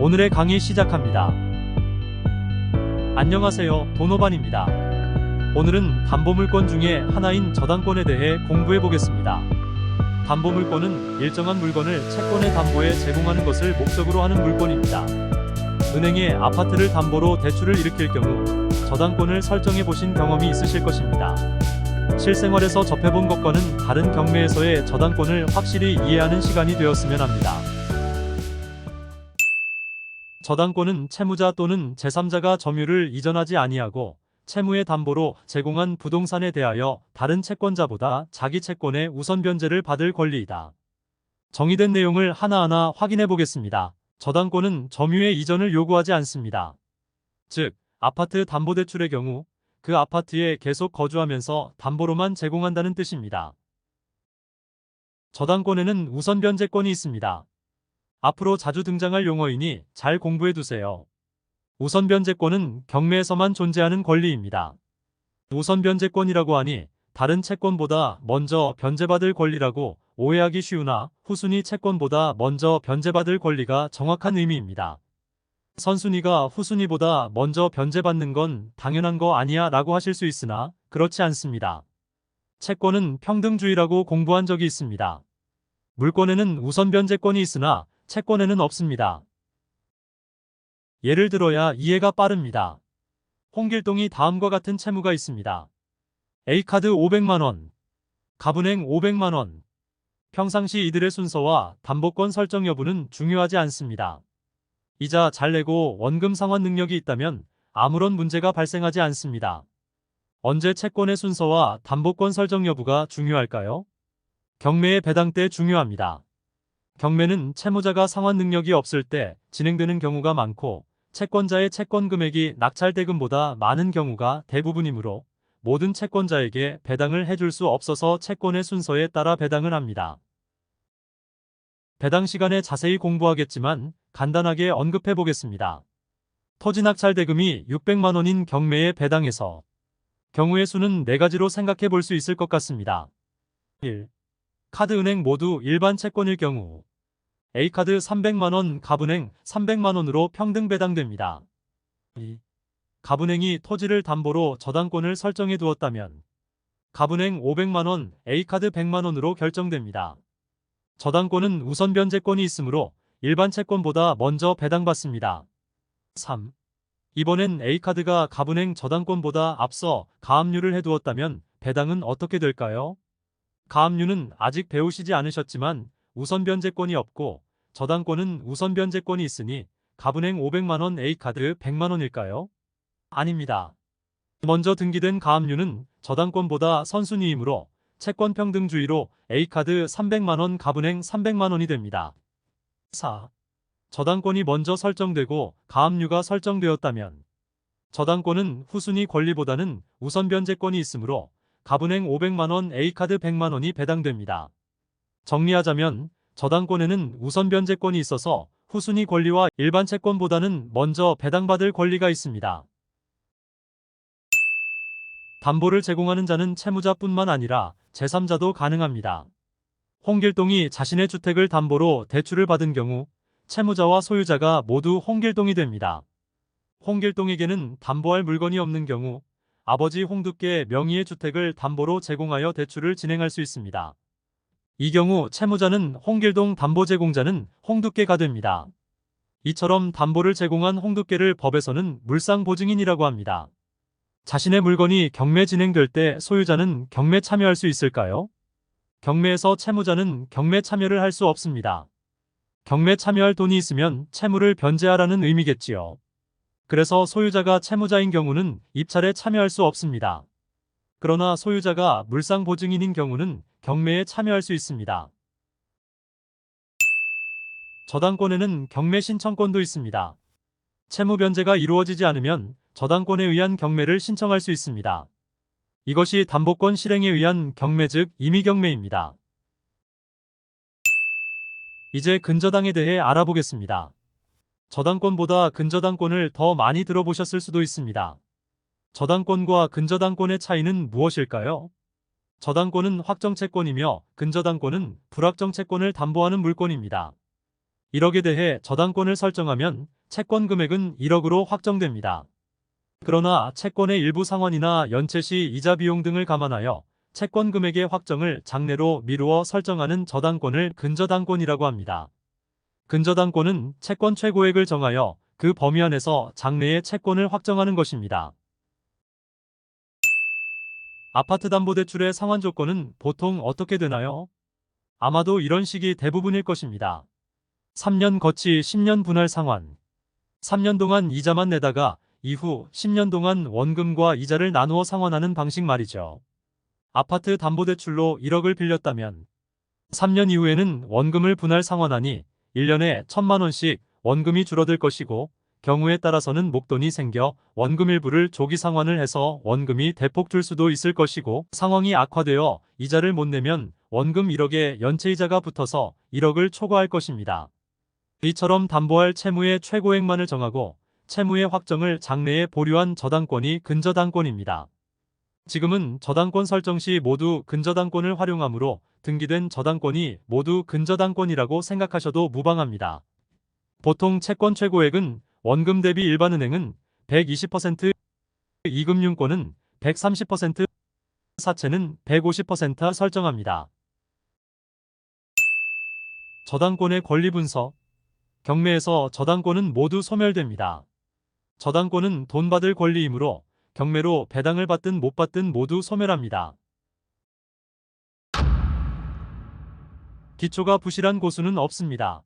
오늘의 강의 시작합니다. 안녕하세요. 도노반입니다. 오늘은 담보물권 중에 하나인 저당권에 대해 공부해 보겠습니다. 담보물권은 일정한 물건을 채권의 담보에 제공하는 것을 목적으로 하는 물권입니다. 은행에 아파트를 담보로 대출을 일으킬 경우 저당권을 설정해 보신 경험이 있으실 것입니다. 실생활에서 접해본 것과는 다른 경매에서의 저당권을 확실히 이해하는 시간이 되었으면 합니다. 저당권은 채무자 또는 제3자가 점유를 이전하지 아니하고 채무의 담보로 제공한 부동산에 대하여 다른 채권자보다 자기 채권의 우선 변제를 받을 권리이다. 정의된 내용을 하나하나 확인해 보겠습니다. 저당권은 점유의 이전을 요구하지 않습니다. 즉, 아파트 담보대출의 경우 그 아파트에 계속 거주하면서 담보로만 제공한다는 뜻입니다. 저당권에는 우선 변제권이 있습니다. 앞으로 자주 등장할 용어이니 잘 공부해 두세요. 우선 변제권은 경매에서만 존재하는 권리입니다. 우선 변제권이라고 하니 다른 채권보다 먼저 변제받을 권리라고 오해하기 쉬우나 후순위 채권보다 먼저 변제받을 권리가 정확한 의미입니다. 선순위가 후순위보다 먼저 변제받는 건 당연한 거 아니야 라고 하실 수 있으나 그렇지 않습니다. 채권은 평등주의라고 공부한 적이 있습니다. 물권에는 우선 변제권이 있으나 채권에는 없습니다. 예를 들어야 이해가 빠릅니다. 홍길동이 다음과 같은 채무가 있습니다. A카드 500만원, 갑은행 500만원. 평상시 이들의 순서와 담보권 설정 여부는 중요하지 않습니다. 이자 잘 내고 원금 상환 능력이 있다면 아무런 문제가 발생하지 않습니다. 언제 채권의 순서와 담보권 설정 여부가 중요할까요? 경매의 배당 때 중요합니다. 경매는 채무자가 상환 능력이 없을 때 진행되는 경우가 많고 채권자의 채권 금액이 낙찰 대금보다 많은 경우가 대부분이므로 모든 채권자에게 배당을 해줄 수 없어서 채권의 순서에 따라 배당을 합니다. 배당 시간에 자세히 공부하겠지만 간단하게 언급해 보겠습니다. 토지 낙찰 대금이 600만 원인 경매의 배당에서 경우의 수는 4가지로 생각해 볼 수 있을 것 같습니다. 1. 카드은행 모두 일반 채권일 경우 A카드 300만원, 갑은행 300만원으로 평등 배당됩니다. 2. 갑은행이 토지를 담보로 저당권을 설정해 두었다면 갑은행 500만원, A카드 100만원으로 결정됩니다. 저당권은 우선 변제권이 있으므로 일반 채권보다 먼저 배당받습니다. 3. 이번엔 A카드가 갑은행 저당권보다 앞서 가압류를 해두었다면 배당은 어떻게 될까요? 가압류는 아직 배우시지 않으셨지만 우선 변제권이 없고 저당권은 우선 변제권이 있으니 갑은행 500만원 A카드 100만원일까요? 아닙니다. 먼저 등기된 가압류는 저당권보다 선순위이므로 채권 평등주의로 A카드 300만원 갑은행 300만원이 됩니다. 4. 저당권이 먼저 설정되고 가압류가 설정되었다면 저당권은 후순위 권리보다는 우선 변제권이 있으므로 갑은행 500만원 A카드 100만원이 배당됩니다. 정리하자면 저당권에는 우선 변제권이 있어서 후순위 권리와 일반 채권보다는 먼저 배당받을 권리가 있습니다. 담보를 제공하는 자는 채무자뿐만 아니라 제3자도 가능합니다. 홍길동이 자신의 주택을 담보로 대출을 받은 경우 채무자와 소유자가 모두 홍길동이 됩니다. 홍길동에게는 담보할 물건이 없는 경우 아버지 홍두깨 명의의 주택을 담보로 제공하여 대출을 진행할 수 있습니다. 이 경우 채무자는 홍길동 담보 제공자는 홍두깨가 됩니다. 이처럼 담보를 제공한 홍두깨를 법에서는 물상보증인이라고 합니다. 자신의 물건이 경매 진행될 때 소유자는 경매 참여할 수 있을까요? 경매에서 채무자는 경매 참여를 할 수 없습니다. 경매 참여할 돈이 있으면 채무를 변제하라는 의미겠지요. 그래서 소유자가 채무자인 경우는 입찰에 참여할 수 없습니다. 그러나 소유자가 물상보증인인 경우는 경매에 참여할 수 있습니다. 저당권에는 경매 신청권도 있습니다. 채무 변제가 이루어지지 않으면 저당권에 의한 경매를 신청할 수 있습니다. 이것이 담보권 실행에 의한 경매 즉 임의경매입니다. 이제 근저당에 대해 알아보겠습니다. 저당권보다 근저당권을 더 많이 들어보셨을 수도 있습니다. 저당권과 근저당권의 차이는 무엇일까요? 저당권은 확정채권이며 근저당권은 불확정채권을 담보하는 물권입니다. 1억에 대해 저당권을 설정하면 채권 금액은 1억으로 확정됩니다. 그러나 채권의 일부 상환이나 연체 시 이자 비용 등을 감안하여 채권 금액의 확정을 장래로 미루어 설정하는 저당권을 근저당권이라고 합니다. 근저당권은 채권 최고액을 정하여 그 범위 안에서 장래의 채권을 확정하는 것입니다. 아파트 담보대출의 상환 조건은 보통 어떻게 되나요? 아마도 이런 식이 대부분일 것입니다. 3년 거치 10년 분할 상환. 3년 동안 이자만 내다가 이후 10년 동안 원금과 이자를 나누어 상환하는 방식 말이죠. 아파트 담보대출로 1억을 빌렸다면 3년 이후에는 원금을 분할 상환하니 1년에 1천만 원씩 원금이 줄어들 것이고 경우에 따라서는 목돈이 생겨 원금 일부를 조기 상환을 해서 원금이 대폭 줄 수도 있을 것이고 상황이 악화되어 이자를 못 내면 원금 1억에 연체이자가 붙어서 1억을 초과할 것입니다. 이처럼 담보할 채무의 최고액만을 정하고 채무의 확정을 장래에 보류한 저당권이 근저당권입니다. 지금은 저당권 설정 시 모두 근저당권을 활용하므로 등기된 저당권이 모두 근저당권이라고 생각하셔도 무방합니다. 보통 채권 최고액은 원금 대비 일반은행은 120%, 이금융권은 130%, 사채는 150% 설정합니다. 저당권의 권리 분석 경매에서 저당권은 모두 소멸됩니다. 저당권은 돈 받을 권리이므로 경매로 배당을 받든 못 받든 모두 소멸합니다. 기초가 부실한 고수는 없습니다.